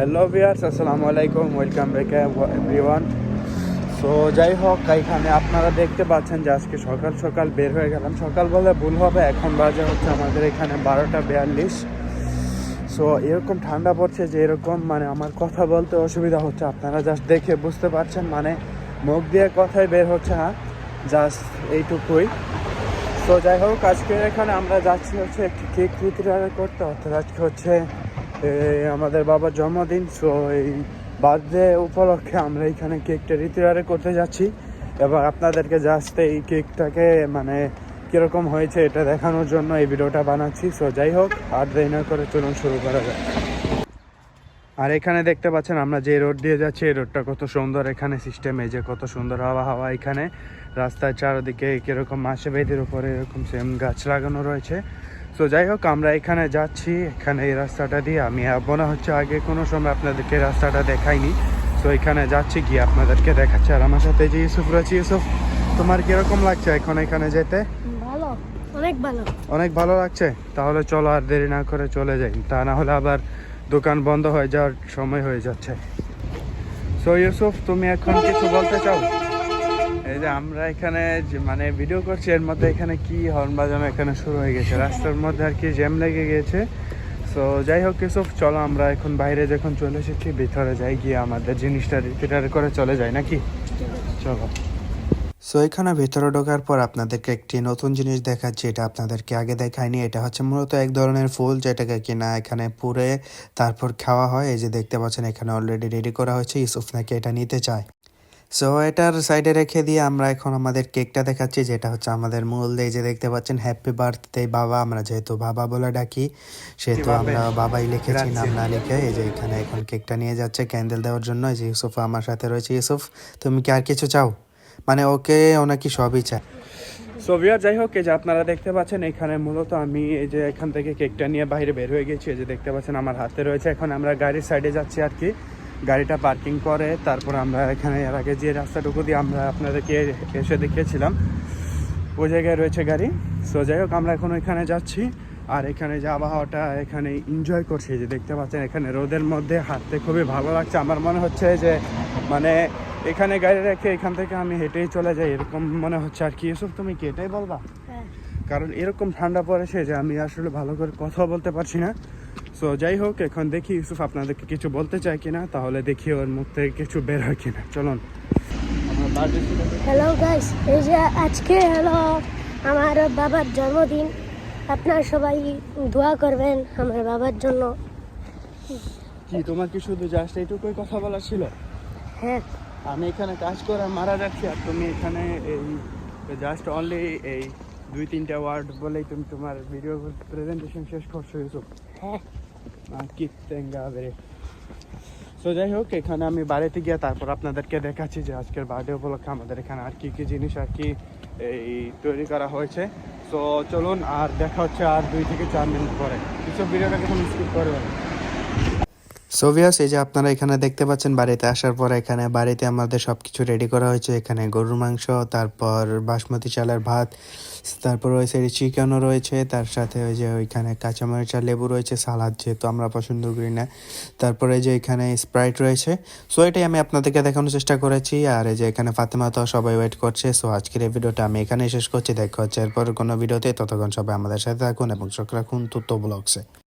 Hello বিয়ার্স আসসালামু আলাইকুম welcome back everyone so যাই হোক, এখানে আপনারা দেখতে পাচ্ছেন যে আজকে সকাল সকাল বের হয়ে গেলাম। সকাল বলে ভুল হবে, এখন বাজে হচ্ছে আমাদের এখানে বারোটা বিয়াল্লিশ। সো এরকম ঠান্ডা পড়ছে যে এরকম মানে আমার কথা বলতে অসুবিধা হচ্ছে। আপনারা জাস্ট দেখে বুঝতে পারছেন মানে মুখ দিয়ে কথাই বের হচ্ছে না। জাস্ট এইটুকুই। তো যাই হোক, আজকে এখানে আমরা যাচ্ছি হচ্ছে একটি কেক করতে। অর্থাৎ আজকে হচ্ছে আমাদের বাবার জন্মদিন সো এই বার্থডে উপলক্ষে আমরা এখানে কেকটা রীতিরারে করতে যাচ্ছি। এবং আপনাদেরকে জাস্ট এই কেকটাকে মানে কীরকম হয়েছে এটা দেখানোর জন্য এই ভিডিওটা বানাচ্ছি। সো যাই হোক, আর দেরি না করে চলুন শুরু করা যাক। আর এখানে দেখতে পাচ্ছেন আমরা যে রোড দিয়ে যাচ্ছি, এই রোডটা কত সুন্দর। এখানে সিস্টেম এই যে কত সুন্দর হাওয়া হাওয়া এখানে। রাস্তার চারদিকে কীরকম মাসে বেদির উপরে এরকম সেম গাছ লাগানো রয়েছে। তো যাই হোক আমরা এখানে যাচ্ছি। এখানে এই রাস্তাটা দিয়ে আমি মনে হচ্ছে আগে কোনো সময় আপনাদেরকে রাস্তাটা দেখাইনি। তো এখানে যাচ্ছি গিয়ে আপনাদেরকে দেখাচ্ছি। আর আমার সাথে যে ইউসুফ রয়েছে। ইউসুফ তোমার কীরকম লাগছে এখন এখানে যেতে? ভালো অনেক ভালো। অনেক ভালো লাগছে? তাহলে চলো আর দেরি না করে চলে যাই। তা না হলে আবার দোকান বন্ধ হয়ে যাওয়ার সময় হয়ে যাচ্ছে। সো ইউসুফ তুমি এখন কিছু বলতে চাও? এই যে আমরা এখানে মানে ভিডিও করছি, এর মধ্যে এখানে কি হর্ন বাজানো এখানে শুরু হয়ে গেছে। রাস্তার মধ্যে আর কি জ্যাম লেগে গেছে। সো যাই হোক ইউসুফ, চলো আমরা এখন বাইরে যখন চলে এসেছি, ভিতরে যাই গিয়ে আমাদের জিনিসটা রিপেয়ার করে চলে যাই, নাকি? চলো। সো এখানে ভেতরে ঢোকার পর আপনাদেরকে একটি নতুন জিনিস দেখাচ্ছি, এটা আপনাদেরকে আগে দেখায়নি এটা হচ্ছে মূলত এক ধরনের ফুল, যেটাকে কিনা এখানে পুড়ে তারপর খাওয়া হয়। এই যে দেখতে পাচ্ছেন, এখানে অলরেডি রেডি করা হয়েছে। ইউসুফ নাকি এটা নিতে চায়। সো এটার সাইডে রেখে দিয়ে আমরা এখন আমাদের কেকটা দেখাচ্ছি যেটা হচ্ছে আমাদের মূল এই যে দেখতে পাচ্ছেন হ্যাপি বার্থডে বাবা। আমরা যেহেতু বাবা বলে ডাকি সেহেতু আমরা বাবাই লিখেছি নাম না লিখে এই যে এখানে এখন কেকটা নিয়ে যাচ্ছে ক্যান্ডেল দেওয়ার জন্য। এই যে ইউসুফ আমার সাথে রয়েছে। ইউসুফ তুমি কি আর কিছু চাও? মানে ওকে ওনাকি সবই চায়। সো ভিউয়ার যাই হোক এই যে আপনারা দেখতে পাচ্ছেন এখানে মূলত আমি এই যে এখান থেকে কেকটা নিয়ে বাইরে বের হয়ে গেছি। এই যে দেখতে পাচ্ছেন আমার হাতে রয়েছে। এখন আমরা গাড়ির সাইডে যাচ্ছি আর কি। গাড়িটা পার্কিং করে তারপর আমরা এখানে এর আগে যে রাস্তাটুকু দিয়ে আমরা আপনাদেরকে এসে দেখিয়েছিলাম ওই জায়গায় রয়েছে গাড়ি। সো যাই হোক আমরা এখন এখানে যাচ্ছি। আর এখানে যে আবহাওয়াটা এখানে এনজয় করছি যে দেখতে পাচ্ছেন এখানে রোদের মধ্যে হাঁটতে খুবই ভালো লাগছে। আমার মনে হচ্ছে যে মানে এখানে গাড়ি রেখে এখান থেকে আমি হেঁটেই চলে যাই এরকম মনে হচ্ছে। আর কি এসব তুমি কি এটাই বলবা? হ্যাঁ। কারণ এরকম ঠান্ডা পড়েছে যে আমি আসলে ভালো করে কথা বলতে পারছি না। সো যাই হোক এখন দেখি ইউসুফ আপনাদেরকে কিছু বলতে চায় কিনা তাহলে দেখি ওর মুখ থেকে কিছু বের হয় কিনা। চলুন। হ্যালো গাইস এই যে আজকে হলো আমার বাবার জন্মদিন। আপনার সবাই দোয়া করবেন আমার বাবার জন্য। কি তোমার কি শুধু জাস্ট এইটুকুই কথা বলা ছিল? হ্যাঁ। আমি এখানে কাজ করে মারা যাচ্ছি আর তুমি এখানে এই জাস্ট অনলি এই দুই তিনটা ওয়ার্ড বলেই তুমি তোমার ভিডিও প্রেজেন্টেশন শেষ করছ ইউসুফ। হ্যাঁ। কি তেঙ্গা সো যাই হোক এখানে আমি বাড়িতে গিয়ে তারপর আপনাদেরকে দেখাচ্ছি যে আজকের বার্থডে উপলক্ষে আমাদের এখানে আর কি কি জিনিস আর কি এই তৈরি করা হয়েছে। সো চলুন, আর দেখা হচ্ছে আর দুই থেকে চার মিনিট পরে। কিছু ভিডিওটা কোনো স্কিপ করবেন। সোভিয়াস, এই যে আপনারা এখানে দেখতে পাচ্ছেন, বাড়িতে আসার পর এখানে, বাড়িতে আমাদের সব কিছু রেডি করা হয়েছে। এখানে গরুর মাংস, তারপর বাসমতি চালের ভাত, তারপর রয়েছে চিকেনও রয়েছে, তার সাথে ওই যে ওইখানে কাঁচামরিচ আর লেবু রয়েছে, সালাদ যেহেতু আমরা পছন্দ করি না। তারপরে যে এখানে স্প্রাইট রয়েছে। সো এটাই আমি আপনাদেরকে দেখানোর চেষ্টা করেছি। আর এই যে এখানে ফাতেমা তো সবাই ওয়েট করছে। সো আজকের এই ভিডিওটা আমি এখানে শেষ করছি। দেখা হচ্ছে এরপর কোনো ভিডিওতে। ততক্ষণ সবাই আমাদের সাথে থাকুন এবং চোখ রাখুন তুত্ত ব্লগসে